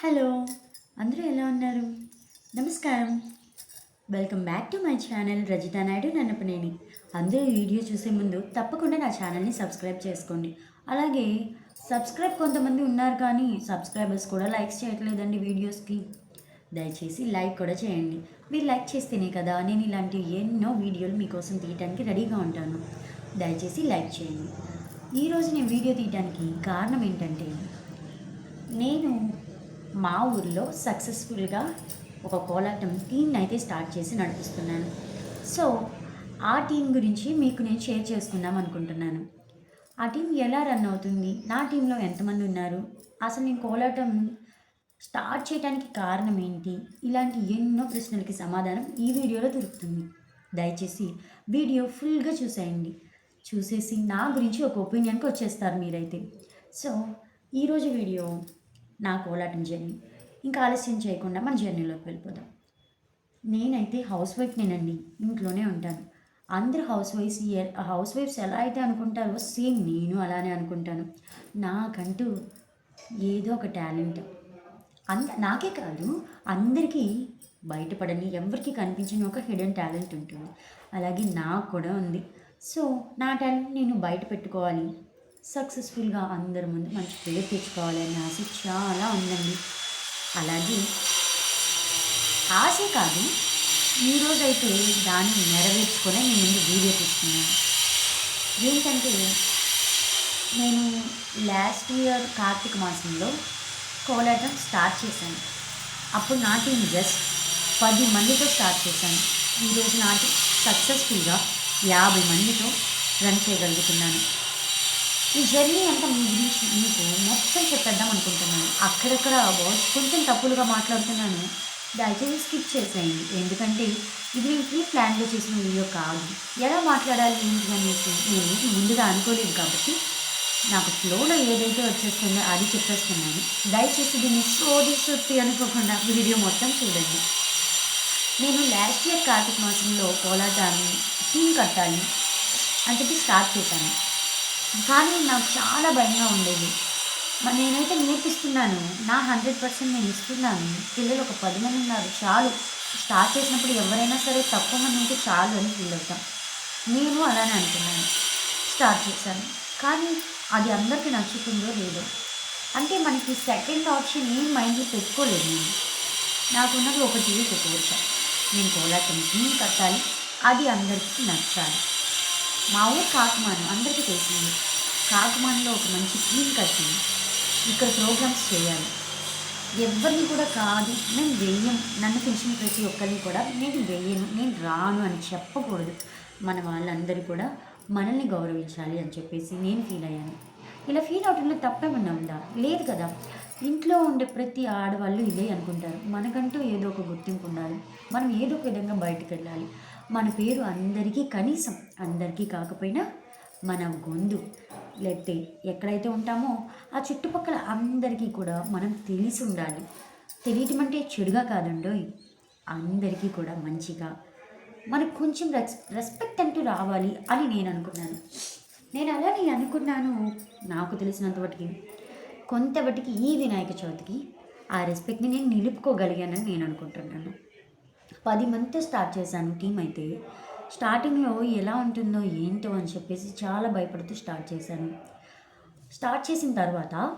Hello అందరూ ఎలా ఉన్నారు? నమస్కారం. Welcome back to my channel Rajitha Naidu Nannapaneni అందరూ వీడియో చూసే ముందు తప్పకుండా నా ఛానల్ని సబ్స్క్రైబ్ చేసుకోండి. అలాగే సబ్స్క్రైబ్ కొంతమంది ఉన్నారు కానీ సబ్స్క్రైబర్స్ కూడా లైక్స్ చేయట్లేదండి వీడియోస్కి. దయచేసి లైక్ కూడా చేయండి. మీరు లైక్ చేస్తేనే కదా నేను ఇలాంటి ఎన్నో వీడియోలు మీకోసం తీయడానికి రెడీగా ఉంటాను. దయచేసి లైక్ చేయండి. ఈరోజు నేను వీడియో తీయడానికి కారణం ఏంటంటే మా ఊర్లో సక్సెస్ఫుల్గా ఒక కోలాటం టీంని అయితే స్టార్ట్ చేసి నడిపిస్తున్నాను. సో ఆ టీం గురించి మీకు నేను షేర్ చేసుకుందాం అనుకుంటున్నాను. ఆ టీం ఎలా రన్ అవుతుంది? నా టీంలో ఎంతమంది ఉన్నారు? అసలు నేను కోలాటం స్టార్ట్ చేయడానికి కారణం ఏంటి? ఇలాంటి ఎన్నో ప్రశ్నలకి సమాధానం ఈ వీడియోలో దొరుకుతుంది. దయచేసి వీడియో ఫుల్గా చూసేయండి. చూసేసి నా గురించి ఒక ఒపీనియన్కి వచ్చేస్తారు మీరైతే. సో ఈరోజు వీడియో నా కోలాటం జర్నీ. ఇంకా ఆలస్యం చేయకుండా మన జర్నీలోకి వెళ్ళిపోదాం. నేనైతే హౌస్ వైఫ్నేనండి. ఇంట్లోనే ఉంటాను. అందరు హౌస్ వైఫ్స్ హౌస్ వైఫ్స్ ఎలా అయితే అనుకుంటారో సేమ్ నేను అలానే అనుకుంటాను. నాకంటూ ఏదో ఒక టాలెంట్. అంద నాకే కాదు అందరికీ బయటపడని ఎవరికి కనిపించని ఒక హిడెన్ టాలెంట్ ఉంటుంది. అలాగే నాకు కూడా ఉంది. సో నా టాలెంట్ నేను బయట పెట్టుకోవాలి. సక్సెస్ఫుల్గా అందరి ముందు మంచి పేరు తెచ్చుకోవాలనే ఆశ చాలా ఉందండి. అలాగే ఆశ కాదు ఈరోజైతే దాన్ని నెరవేర్చుకొని నేను ముందు వీడియో తీసుకున్నాను ఏంటంటే నేను లాస్ట్ ఇయర్ కార్తీక మాసంలో కోలాటం స్టార్ట్ చేశాను. అప్పుడు నా టీం జస్ట్ పది మందితో స్టార్ట్ చేశాను. ఈరోజు నాటి సక్సెస్ఫుల్గా యాభై మందితో రన్ చేయగలుగుతున్నాను. ఈ జర్నీ అంతా మీ గురించి మీకు మొత్తం చెప్పేద్దాం అనుకుంటున్నాను. అక్కడక్కడ వాయిస్ కొంచెం తప్పులుగా మాట్లాడుతున్నాను. దయచేసి స్కిప్ చేసేయండి. ఎందుకంటే ఇది నేను ప్రీ ప్లాన్లో చేసిన వీడియో కాదు. ఎలా మాట్లాడాలి ఏంటి అనేసి నేను ముందుగా అనుకోలేదు కాబట్టి నాకు ఫ్లోలో ఏదైతే వచ్చేస్తుందో అది చెప్పేస్తున్నాను. దయచేసి దీన్ని సోది సొత్తి అనుకోకుండా వీడియో మొత్తం చూడండి. నేను లాస్ట్ ఇయర్ కార్తీక మాసంలో కోలాటాన్ని టీం కట్టాలి అని చెప్పి స్టార్ట్ చేశాను. కానీ నాకు చాలా భయంగా ఉండేది. మరి నేనైతే నేర్పిస్తున్నాను. నా హండ్రెడ్ పర్సెంట్ నేను ఇస్తున్నాను. పిల్లలు ఒక పది మంది ఉన్నారు. చాలు. స్టార్ట్ చేసినప్పుడు ఎవరైనా సరే తక్కువ మంది ఉంటే చాలు అని ఫీల్ అవుతాం. నేను అలానే అనుకున్నాను. స్టార్ట్ చేశాను. కానీ అది అందరికీ నచ్చుతుందో లేదో. అంటే మనకి సెకండ్ ఆప్షన్ ఏం మైండ్లో పెట్టుకోలేదు నేను. నాకున్నది ఒకటి ఒక కోరిక నేను కోలాటం టీం కట్టాలి. అది అందరికీ నచ్చాలి. మా ఊరు కాకుమాను అందరికీ తెలిసింది. కాకుమానులో ఒక మంచి టీం కట్టి ఇక్కడ ప్రోగ్రామ్స్ చేయాలి. ఎవరిని కూడా కాదు నేను వెయ్యం. నన్ను పిలిచిన ప్రతి ఒక్కరిని కూడా నేను వెయ్యను నేను రాను అని చెప్పకూడదు. మన వాళ్ళందరూ కూడా మనల్ని గౌరవించాలి అని చెప్పేసి నేను ఫీల్ అయ్యాను. ఇలా ఫీల్ అవటంలో తప్పేమన్నా ఉందా? లేదు కదా. ఇంట్లో ఉండే ప్రతి ఆడవాళ్ళు ఇదే అనుకుంటారు. మనకంటూ ఏదో ఒక గుర్తింపు ఉండాలి. మనం ఏదో ఒక విధంగా బయటకు వెళ్ళాలి. మన పేరు అందరికీ కనీసం అందరికీ కాకపోయినా మన గొంతు లేకపోతే ఎక్కడైతే ఉంటామో ఆ చుట్టుపక్కల అందరికీ కూడా మనం తెలిసి ఉండాలి. తెలియటం అంటే చెడుగా కాదండోయ్. అందరికీ కూడా మంచిగా. మనకు కొంచెం రెస్ రెస్పెక్ట్ అంటూ రావాలి అని నేను అనుకున్నాను. నేను అలానే అనుకున్నాను నాకు తెలిసినంత మటుకి. కొంతవటికి ఈ వినాయక చవితికి ఆ రెస్పెక్ట్ని నేను నిలుపుకోగలిగానని నేను అనుకుంటున్నాను. పది మందితో స్టార్ట్ చేశాను టీం అయితే. స్టార్టింగ్లో ఎలా ఉంటుందో ఏంటో అని చెప్పేసి చాలా భయపడుతూ స్టార్ట్ చేశాను. స్టార్ట్ చేసిన తర్వాత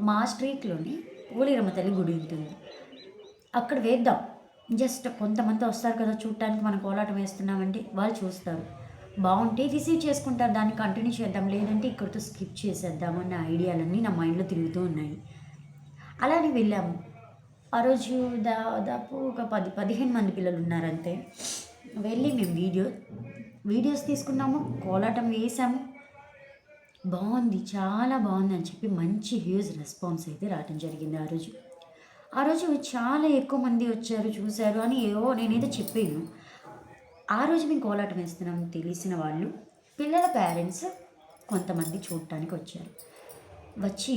మా స్ట్రీట్లోని పోలేరమ్మ తల్లి గుడి ఉంటుంది. అక్కడ వేద్దాం. జస్ట్ కొంతమంది వస్తారు కదా చూడటానికి మనం కోలాటం వేస్తున్నామంటే వాళ్ళు చూస్తారు. బాగుంటే రిసీవ్ చేసుకుంటారు. దాన్ని కంటిన్యూ చేద్దాం. లేదంటే ఇక్కడితో స్కిప్ చేసేద్దాం అన్న ఐడియాలన్నీ నా మైండ్లో తిరుగుతూ ఉన్నాయి. అలానే వెళ్ళాము. ఆ రోజు దాదాపు ఒక పది పదిహేను మంది పిల్లలు ఉన్నారంతే వెళ్ళి మేము వీడియో వీడియోస్ తీసుకున్నాము కోలాటం వేసాము. బాగుంది చాలా బాగుంది అని చెప్పి మంచి హ్యూజ్ రెస్పాన్స్ అయితే రావటం జరిగింది ఆ రోజు. ఆ రోజు చాలా ఎక్కువ మంది వచ్చారు చూశారు అని ఏవో నేనైతే చెప్పాను. ఆ రోజు మేము కోలాటం వేస్తున్నాం తెలిసిన వాళ్ళు. పిల్లల పేరెంట్స్ కొంతమంది చూడటానికి వచ్చారు. వచ్చి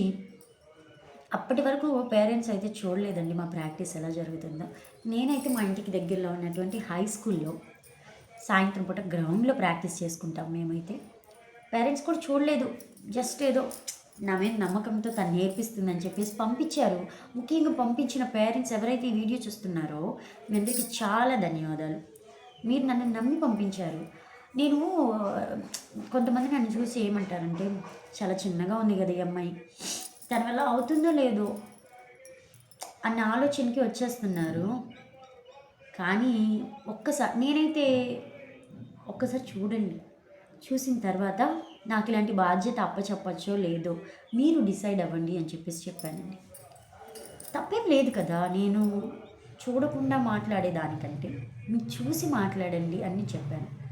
అప్పటి వరకు పేరెంట్స్ అయితే చూడలేదండి మా ప్రాక్టీస్ ఎలా జరుగుతుందో. నేనైతే మా ఇంటికి దగ్గరలో ఉన్నటువంటి హై స్కూల్లో సాయంత్రం పూట గ్రౌండ్లో ప్రాక్టీస్ చేసుకుంటాం మేమైతే. పేరెంట్స్ కూడా చూడలేదు. జస్ట్ ఏదో నా మీద నమ్మకంతో తను నేర్పిస్తుందని చెప్పేసి పంపించారు. ముఖ్యంగా పంపించిన పేరెంట్స్ ఎవరైతే ఈ వీడియో చూస్తున్నారో మీ అందరికీ చాలా ధన్యవాదాలు. మీరు నన్ను నమ్మి పంపించారు. నేను కొంతమంది నన్ను చూసి ఏమంటారంటే చాలా చిన్నగా ఉంది కదా ఈ అమ్మాయి. తన అవుతుందో లేదో అన్న ఆలోచనకి వచ్చేస్తున్నారు. కానీ ఒక్కసారి నేనైతే ఒక్కసారి చూడండి. చూసిన తర్వాత నాకు ఇలాంటి బాధ్యత అప్పచెప్పచ్చో లేదో మీరు డిసైడ్ అవ్వండి అని చెప్పేసి చెప్పానండి. తప్పేం లేదు కదా నేను చూడకుండా మాట్లాడేదానికంటే మీరు చూసి మాట్లాడండి అని చెప్పాను.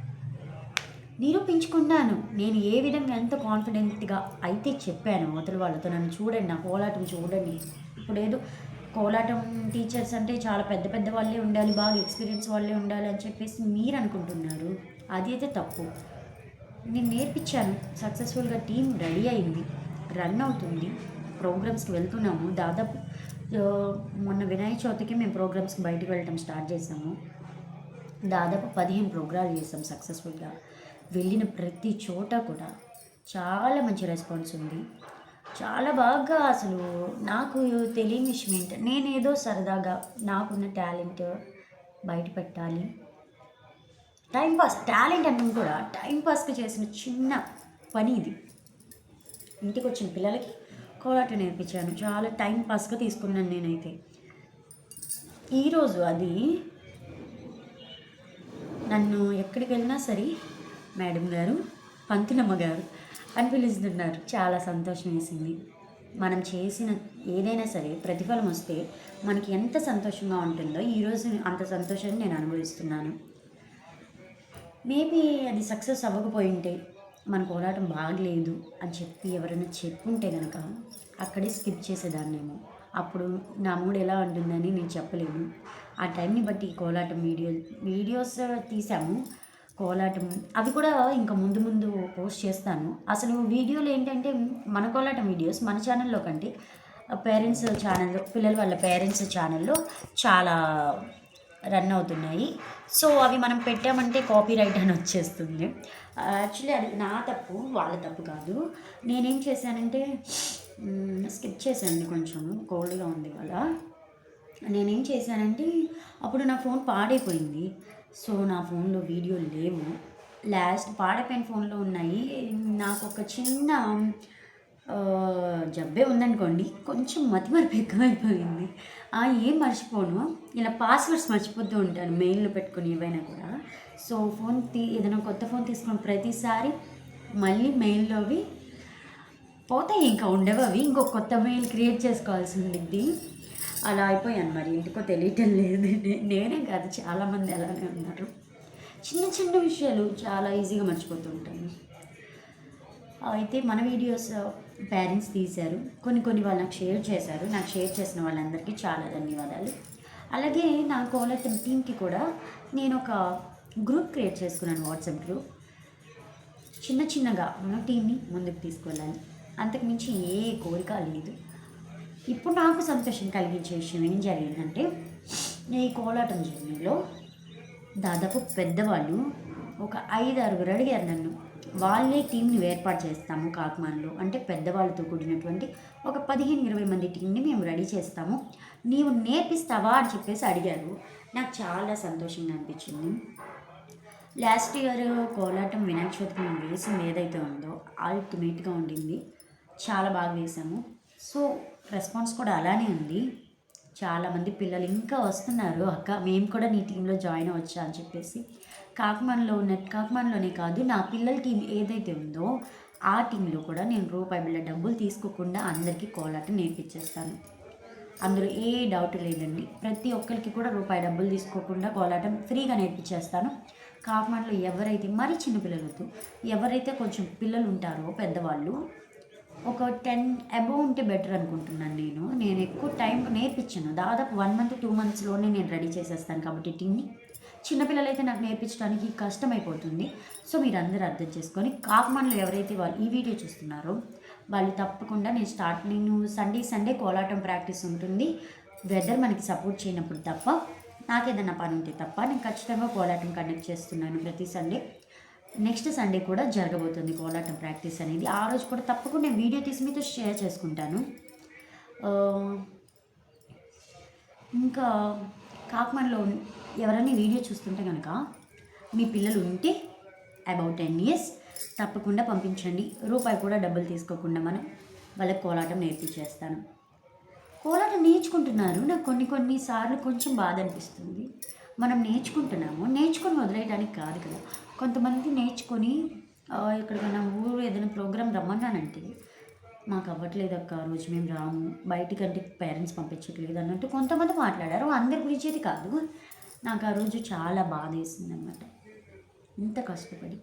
నిరూపించుకున్నాను. నేను ఏ విధంగా ఎంత కాన్ఫిడెంట్గా అయితే చెప్పాను అవతల వాళ్ళతో నన్ను చూడండి నా కోలాటం చూడండి. ఇప్పుడు ఏదో కోలాటం టీచర్స్ అంటే చాలా పెద్ద పెద్ద వాళ్ళే ఉండాలి బాగా ఎక్స్పీరియన్స్ వాళ్ళే ఉండాలి అని చెప్పేసి మీరు అనుకుంటున్నారు. అది అయితే తప్పు. నేను నేర్పించాను. సక్సెస్ఫుల్గా టీం రెడీ అయింది. రన్ అవుతుంది. ప్రోగ్రామ్స్కి వెళ్తున్నాము. దాదాపు మొన్న వినాయక చవితికి మేము ప్రోగ్రామ్స్కి బయటకు వెళ్ళటం స్టార్ట్ చేసాము. దాదాపు పదిహేను ప్రోగ్రాలు చేసాం సక్సెస్ఫుల్గా. వెళ్ళిన ప్రతి చోట కూడా చాలా మంచి రెస్పాన్స్ ఉంది. చాలా బాగా అసలు నాకు తెలియని విషయం ఏంటి నేనేదో సరదాగా నాకున్న టాలెంట్ బయట పెట్టాలి. టైంపాస్ టాలెంట్ అన్నది కూడా టైంపాస్కి చేసిన చిన్న పని ఇది. ఇంటికి వచ్చిన పిల్లలకి కోలాట నేర్పించాను. చాలా టైం పాస్గా తీసుకున్నాను నేనైతే. ఈరోజు అది నన్ను ఎక్కడికి వెళ్ళినా సరే మేడం గారు పంతులమ్మ గారు అని పిలుస్తున్నారు. చాలా సంతోషం వేసింది. మనం చేసిన ఏదైనా సరే ప్రతిఫలం వస్తే మనకి ఎంత సంతోషంగా ఉంటుందో ఈరోజు అంత సంతోషాన్ని నేను అనుభవిస్తున్నాను. మేబీ అది సక్సెస్ అవ్వకపోయి ఉంటే మన పోరాటం బాగలేదు అని చెప్పి ఎవరైనా చెప్పుంటే కనుక అక్కడే స్కిప్ చేసేదాన్నేమో. అప్పుడు నా మూడు ఎలా ఉంటుందని నేను చెప్పలేను. ఆ టైంని బట్టి కోలాటం వీడియో వీడియోస్ తీసాము. కోలాటం. అవి కూడా ఇంకా ముందు ముందు పోస్ట్ చేస్తాను. అసలు వీడియోలు ఏంటంటే మన కోలాటం వీడియోస్ మన ఛానల్లో కంటే పేరెంట్స్ ఛానల్లో పిల్లల వాళ్ళ పేరెంట్స్ ఛానల్లో చాలా రన్ అవుతున్నాయి. సో అవి మనం పెట్టామంటే కాపీ రైట్ అని వచ్చేస్తుంది. యాక్చువల్లీ అది నా తప్పు వాళ్ళ తప్పు కాదు. నేనేం చేశానంటే స్కిప్ చేశాను కొంచెం. కోల్డ్గా ఉంది వాళ్ళ నేనేం చేశానంటే అప్పుడు నా ఫోన్ పాడైపోయింది. సో నా ఫోన్లో వీడియో లేవు. లాస్ట్ పాడైపోయిన ఫోన్లో ఉన్నాయి. నాకు ఒక చిన్న జబ్బే ఉందనుకోండి కొంచెం మతిమరుపు ఎక్కువైపోయింది. ఏం మర్చిపోను. ఇలా పాస్వర్డ్స్ మర్చిపోతూ ఉంటాను మెయిల్లో పెట్టుకుని ఏవైనా కూడా. సో ఫోన్ తీ ఏదైనా కొత్త ఫోన్ తీసుకున్న ప్రతిసారి మళ్ళీ మెయిల్లోవి పోతాయి. ఇంకా ఉండవు అవి ఇంకో కొత్త మెయిల్ క్రియేట్ చేసుకోవాల్సి ఉండిద్ది. అలా అయిపోయాను మరి. ఎందుకో తెలియటం లేదు. నేనే కాదు చాలామంది అలానే ఉన్నారు. చిన్న చిన్న విషయాలు చాలా ఈజీగా మర్చిపోతుంటాను అయితే మన వీడియోస్ పేరెంట్స్ తీశారు. కొన్ని కొన్ని వాళ్ళు నాకు షేర్ చేశారు. నాకు షేర్ చేసిన వాళ్ళందరికీ చాలా ధన్యవాదాలు. అలాగే నా కోలత టీమ్కి కూడా నేను ఒక గ్రూప్ క్రియేట్ చేసుకున్నాను వాట్సాప్ గ్రూప్. చిన్న చిన్నగా మన టీంని ముందుకు తీసుకెళ్ళాలి అంతకుమించి ఏ కోరిక లేదు. ఇప్పుడు నాకు సంతోషం కలిగించే విషయం ఏం జరిగిందంటే ఈ కోలాటం జర్నీలో దాదాపు పెద్దవాళ్ళు ఒక ఐదు ఆరుగురు అడిగారు నన్ను వాళ్ళే టీంని ఏర్పాటు చేస్తాము కాకిమాన్లో అంటే పెద్దవాళ్ళతో కూడినటువంటి ఒక పదిహేను ఇరవై మంది టీంని మేము రెడీ చేస్తాము. నీవు నేర్పిస్తావా అని చెప్పేసి అడిగారు. నాకు చాలా సంతోషంగా అనిపించింది. లాస్ట్ ఇయర్ కోలాటం వినాయక చవితికి మేము వేసింది ఏదైతే ఉందో అల్టిమేట్గా ఉండింది. చాలా బాగా వేసాము. సో రెస్పాన్స్ కూడా అలానే ఉంది. చాలామంది పిల్లలు ఇంకా వస్తున్నారు అక్క మేము కూడా నీ టీంలో జాయిన్ అవ్వచ్చా? అని చెప్పేసి. కాకమాన్లో ఉన్న కాకమాన్లోనే కాదు నా పిల్లల టీం ఏదైతే ఉందో ఆ టీంలో కూడా నేను రూపాయి బిళ్ళ డబ్బులు తీసుకోకుండా అందరికీ కోలాటం నేర్పించేస్తాను. అందులో ఏ డౌట్ లేదండి. ప్రతి ఒక్కరికి కూడా రూపాయి డబ్బులు తీసుకోకుండా కోలాటం ఫ్రీగా నేర్పించేస్తాను. కాకినాడలో ఎవరైతే మరీ చిన్నపిల్లలతో ఎవరైతే కొంచెం పిల్లలు ఉంటారో పెద్దవాళ్ళు ఒక టెన్ అబోవ్ ఉంటే బెటర్ అనుకుంటున్నాను నేను. నేను ఎక్కువ టైం నేర్పించాను. దాదాపు వన్ మంత్ టూ మంత్స్లోనే నేను రెడీ చేసేస్తాను కాబట్టి టీమ్ని చిన్నపిల్లలైతే నాకు నేర్పించడానికి కష్టమైపోతుంది. సో మీరు అందరూ అర్థం చేసుకొని కాకమాన్లో ఎవరైతే వాళ్ళు ఈ వీడియో చూస్తున్నారో వాళ్ళు తప్పకుండా నేను స్టార్ట్ నేను సండే సండే కోలాటం ప్రాక్టీస్ ఉంటుంది. వెదర్ మనకి సపోర్ట్ చేయనప్పుడు తప్ప నాకేదన్నా పని ఉంటే తప్ప నేను ఖచ్చితంగా కోలాటం కండక్ట్ చేస్తున్నాను ప్రతి సండే. నెక్స్ట్ సండే కూడా జరగబోతుంది కోలాటం ప్రాక్టీస్ అనేది. ఆ రోజు కూడా తప్పకుండా నేను వీడియో తీసి మీతో షేర్ చేసుకుంటాను. ఇంకా కాకినాడలో ఎవరైనా వీడియో చూస్తుంటే కనుక మీ పిల్లలు ఉంటే అబౌట్ టెన్ ఇయర్స్ తప్పకుండా పంపించండి. రూపాయి కూడా డబ్బులు తీసుకోకుండా మనం వాళ్ళకి కోలాటం నేర్పించేస్తాను. కోలాటం నేర్చుకుంటున్నారు. నాకు కొన్ని కొన్ని సార్లు కొంచెం బాధ అనిపిస్తుంది. మనం నేర్చుకుంటున్నాము. నేర్చుకొని వదిలేయడానికి కాదు కదా. కొంతమంది నేర్చుకొని ఎక్కడికైనా ఊరు ఏదైనా ప్రోగ్రాం రమ్మన్నానంటే మాకు అవ్వట్లేదు అక్క రోజు మేము రాము. బయటికంటే పేరెంట్స్ పంపించట్లేదు అన్నట్టు కొంతమంది మాట్లాడారు. అందరి గురించి అది కాదు. నాకు ఆ రోజు చాలా బాధ వేసింది అనమాట ఇంత కష్టపడి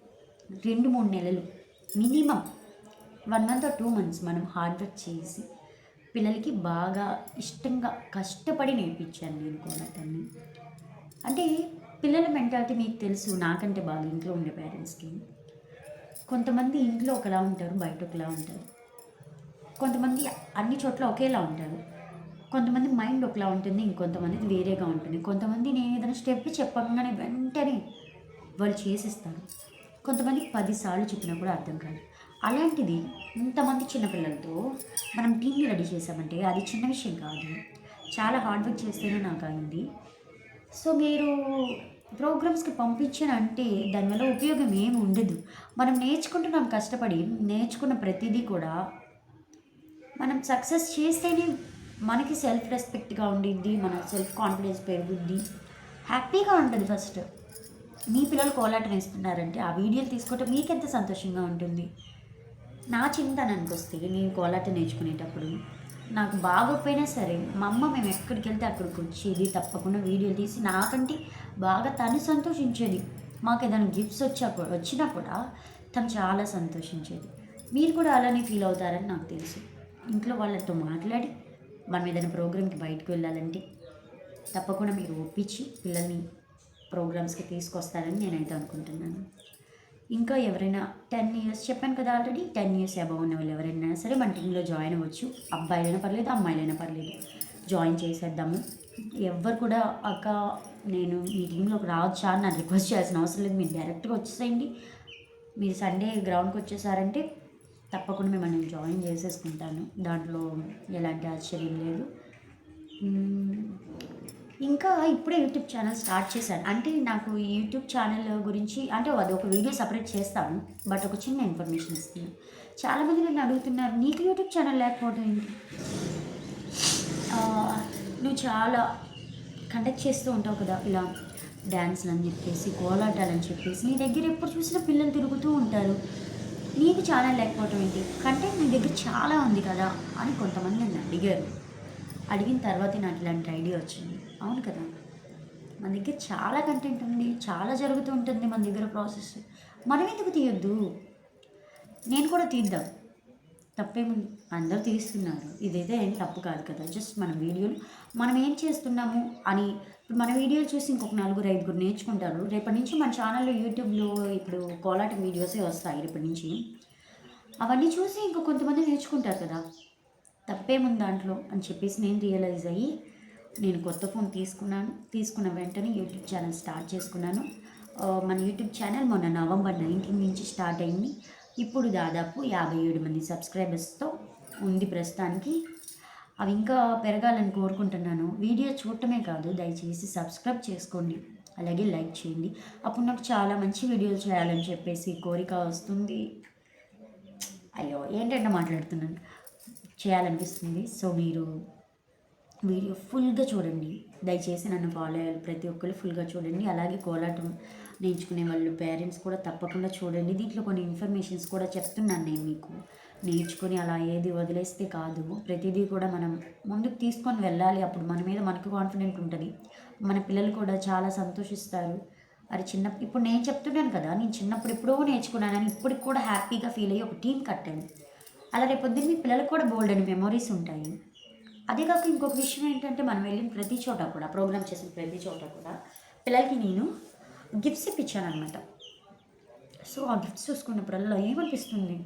రెండు మూడు నెలలు minimum one month or two months మనం హార్డ్ వర్క్ చేసి పిల్లలకి బాగా ఇష్టంగా కష్టపడి నేర్పించాను నేను కోలాటాన్ని అంటే పిల్లల మెంటాలిటీ మీకు తెలుసు నాకంటే బాగా ఇంట్లో ఉండే పేరెంట్స్కి. కొంతమంది ఇంట్లో ఒకలా ఉంటారు బయట ఒకలా ఉంటారు. కొంతమంది అన్ని చోట్ల ఒకేలా ఉంటారు. కొంతమంది మైండ్ ఒకలా ఉంటుంది ఇంకొంతమంది వేరేగా ఉంటుంది. కొంతమంది నేను ఏదైనా స్టెప్ చెప్పగానే వెంటనే వాళ్ళు చేసిస్తారు. కొంతమంది పదిసార్లు చెప్పినా కూడా అర్థం కాదు. అలాంటిది ఇంతమంది చిన్నపిల్లలతో మనం టీంని రెడీ చేసామంటే అది చిన్న విషయం కాదు. చాలా హార్డ్ వర్క్ చేస్తేనే నాకు అయింది. సో మీరు ప్రోగ్రామ్స్కి పంపించారంటే దానివల్ల ఉపయోగం ఏమి ఉండదు. మనం నేర్చుకుంటున్నాం కష్టపడి నేర్చుకున్న ప్రతిదీ కూడా మనం సక్సెస్ చేస్తేనే మనకి సెల్ఫ్ రెస్పెక్ట్గా ఉండిద్ది మన సెల్ఫ్ కాన్ఫిడెన్స్ పెరుగుద్ది. హ్యాపీగా ఉంటుంది ఫస్ట్. మీ పిల్లలు కోలాటం వేస్తున్నారంటే ఆ వీడియోలు తీసుకుంటే మీకెంత సంతోషంగా ఉంటుంది? నా చింతనానికి వస్తే నేను కోలాటం నేర్చుకునేటప్పుడు నాకు బాగోకపోయినా సరే మా అమ్మ మేము ఎక్కడికి వెళ్తే అక్కడికి వచ్చేది తప్పకుండా వీడియోలు తీసి నాకంటే బాగా తను సంతోషించేది. మాకు ఏదైనా గిఫ్ట్స్ వచ్చా వచ్చినా కూడా తను చాలా సంతోషించేది. మీరు కూడా అలానే ఫీల్ అవుతారని నాకు తెలుసు. ఇంట్లో వాళ్ళతో మాట్లాడి మనం ఏదైనా ప్రోగ్రామ్కి బయటకు వెళ్ళాలంటే తప్పకుండా మీరు ఒప్పించి పిల్లల్ని ప్రోగ్రామ్స్కి తీసుకొస్తారని నేనైతే అనుకుంటున్నాను. ఇంకా ఎవరైనా టెన్ ఇయర్స్ చెప్పాను కదా ఆల్రెడీ టెన్ ఇయర్స్ అబవ్ ఉన్న వాళ్ళు ఎవరైనా సరే మన టీంలో జాయిన్ అవ్వచ్చు. అబ్బాయిలైనా పర్లేదు అమ్మాయిలైనా పర్లేదు. జాయిన్ చేసేద్దాము. ఎవ్వరు కూడా అక్క నేను మీ టీంలోకి రావచ్చా అని నన్ను రిక్వెస్ట్ చేయాల్సిన అవసరం లేదు. మీరు డైరెక్ట్గా వచ్చేసేయండి. మీరు సండే గ్రౌండ్కి వచ్చేసారంటే తప్పకుండా మిమ్మల్ని జాయిన్ చేసేసుకుంటాను. దాంట్లో ఎలాంటి ఆశ్చర్యం లేదు. ఇంకా ఇప్పుడే యూట్యూబ్ ఛానల్ స్టార్ట్ చేశాను. అంటే నాకు యూట్యూబ్ ఛానల్ గురించి అంటే అది ఒక వీడియో సపరేట్ చేస్తాను బట్ ఒక చిన్న ఇన్ఫర్మేషన్ ఇస్తున్నాను చాలామంది నన్ను అడుగుతున్నారు నీకు యూట్యూబ్ ఛానల్ లేకపోవడం ఏంటి? నువ్వు చాలా కండక్ట్ చేస్తూ ఉంటావు కదా ఇలా డ్యాన్స్లు అని చెప్పేసి కోలాటాలని చెప్పేసి నీ దగ్గర ఎప్పుడు చూసినా పిల్లలు తిరుగుతూ ఉంటారు. నీకు ఛానల్ లేకపోవటం ఏంటి? కంటెంట్ నీ దగ్గర చాలా ఉంది కదా అని కొంతమంది నన్ను అడిగారు. అడిగిన తర్వాత నాకు ఇలాంటి ఐడియా వచ్చింది. అవును కదా. మన దగ్గర చాలా కంటెంట్ ఉంది చాలా జరుగుతూ ఉంటుంది మన దగ్గర ప్రాసెస్ మనం ఎందుకు తీయొద్దు? నేను కూడా తీద్దాం. తప్పేముంది అందరూ తీస్తున్నారు. ఇదైతే ఏం తప్పు కాదు కదా. జస్ట్ మన వీడియోలు మనం ఏం చేస్తున్నాము అని ఇప్పుడు మన వీడియోలు చూసి ఇంకొక నలుగురు ఐదుగురు నేర్చుకుంటారు. రేపటి నుంచి మన ఛానల్లో యూట్యూబ్లో ఇప్పుడు కోలాట వీడియోసే వస్తాయి రేపటి నుంచి. అవన్నీ చూసి ఇంకో కొంతమంది నేర్చుకుంటారు కదా. తప్పేముంది దాంట్లో అని చెప్పేసి నేను రియలైజ్ అయ్యి నేను కొత్త ఫోన్ తీసుకున్నాను. తీసుకున్న వెంటనే యూట్యూబ్ ఛానల్ స్టార్ట్ చేసుకున్నాను. మన యూట్యూబ్ ఛానల్ మొన్న నవంబర్ నైన్టీన్ నుంచి స్టార్ట్ అయింది. ఇప్పుడు దాదాపు యాభై ఏడు మంది సబ్స్క్రైబర్స్తో ఉంది ప్రస్తుతానికి. అవి ఇంకా పెరగాలని కోరుకుంటున్నాను. వీడియో చూడటమే కాదు దయచేసి సబ్స్క్రైబ్ చేసుకోండి. అలాగే లైక్ చేయండి. అప్పుడు నాకు చాలా మంచి వీడియోలు చేయాలని చెప్పేసి కోరిక వస్తుంది. అయ్యో ఏంటంటే మాట్లాడుతున్నాను. చేయాలనిపిస్తుంది. సో మీరు వీడియో ఫుల్గా చూడండి. దయచేసి నన్ను ఫాలో అయ్యాలి ప్రతి ఒక్కరు ఫుల్గా చూడండి. అలాగే కోలాటం నేర్చుకునే వాళ్ళు పేరెంట్స్ కూడా తప్పకుండా చూడండి. దీంట్లో కొన్ని ఇన్ఫర్మేషన్స్ కూడా చెప్తున్నాను నేను మీకు. నేర్చుకొని అలా ఏది వదిలేస్తే కాదు. ప్రతిదీ కూడా మనం ముందుకు తీసుకొని వెళ్ళాలి. అప్పుడు మన మీద మనకు కాన్ఫిడెంట్ ఉంటుంది. మన పిల్లలు కూడా చాలా సంతోషిస్తారు. అది చిన్న ఇప్పుడు నేను చెప్తున్నాను కదా నేను చిన్నప్పుడు ఎప్పుడో నేర్చుకున్నానని ఇప్పటికి కూడా హ్యాపీగా ఫీల్ అయ్యి ఒక టీం కట్టాను. అలా రేపొద్దున మీ పిల్లలకు కూడా బోల్డ్ అని మెమొరీస్ ఉంటాయి. అదే కాక ఇంకొక విషయం ఏంటంటే మనం వెళ్ళిన ప్రతి చోట కూడా ప్రోగ్రామ్ చేసిన ప్రతి చోట కూడా పిల్లలకి నేను గిఫ్ట్స్ ఇప్పించానమాట సో ఆ గిఫ్ట్స్ చూసుకున్నప్పుడల్లా ఏమనిపిస్తుంది?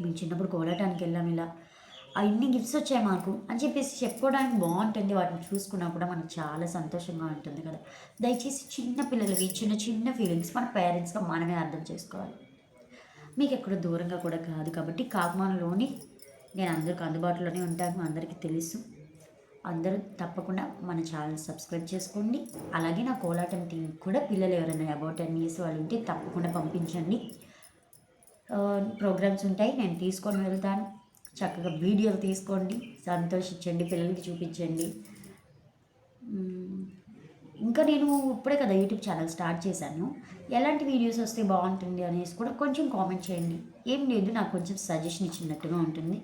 మేము చిన్నప్పుడు కోలాటానికి వెళ్ళాం ఇలా. ఆ ఇన్ని గిఫ్ట్స్ వచ్చాయి మాకు అని చెప్పేసి చెప్పుకోవడానికి బాగుంటుంది. వాటిని చూసుకున్నా కూడా మనకు చాలా సంతోషంగా ఉంటుంది కదా. దయచేసి చిన్న పిల్లలవి చిన్న చిన్న ఫీలింగ్స్ మన పేరెంట్స్గా మనమే అర్థం చేసుకోవాలి. మీకు ఎక్కడ దూరంగా కూడా కాదు కాబట్టి కాకమానలోని నేను అందరికి అందుబాటులోనే ఉంటాను అందరికీ తెలుసు. అందరూ తప్పకుండా మన ఛానల్ సబ్స్క్రైబ్ చేసుకోండి. అలాగే నా కోలాటం టీం కూడా పిల్లలు ఎవరైనా అబౌట్ టెన్ ఇయర్స్ వాళ్ళు ఉంటే తప్పకుండా పంపించండి. ప్రోగ్రామ్స్ ఉంటాయి నేను తీసుకొని వెళ్తాను. చక్కగా వీడియోలు తీసుకోండి. సంతోషించండి పిల్లలకి చూపించండి. ఇంకా నేను ఇప్పుడే కదా యూట్యూబ్ ఛానల్ స్టార్ట్ చేశాను. ఎలాంటి వీడియోస్ వస్తే బాగుంటుంది అనేసి కూడా కొంచెం కామెంట్ చేయండి. ఏం లేదు నాకు కొంచెం సజెషన్ ఇచ్చినట్టుగా ఉంటుంది.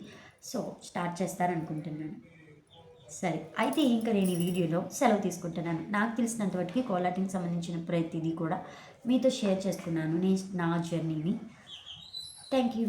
సో స్టార్ట్ చేస్తారనుకుంటున్నాను. సరే అయితే ఇంకా నేను ఈ వీడియోలో సెలవు తీసుకుంటున్నాను. నాకు తెలిసినంత వరకు కోలాటికి సంబంధించిన ప్రతిదీ కూడా మీతో షేర్ చేస్తున్నాను నేను నా జర్నీని. Thank you.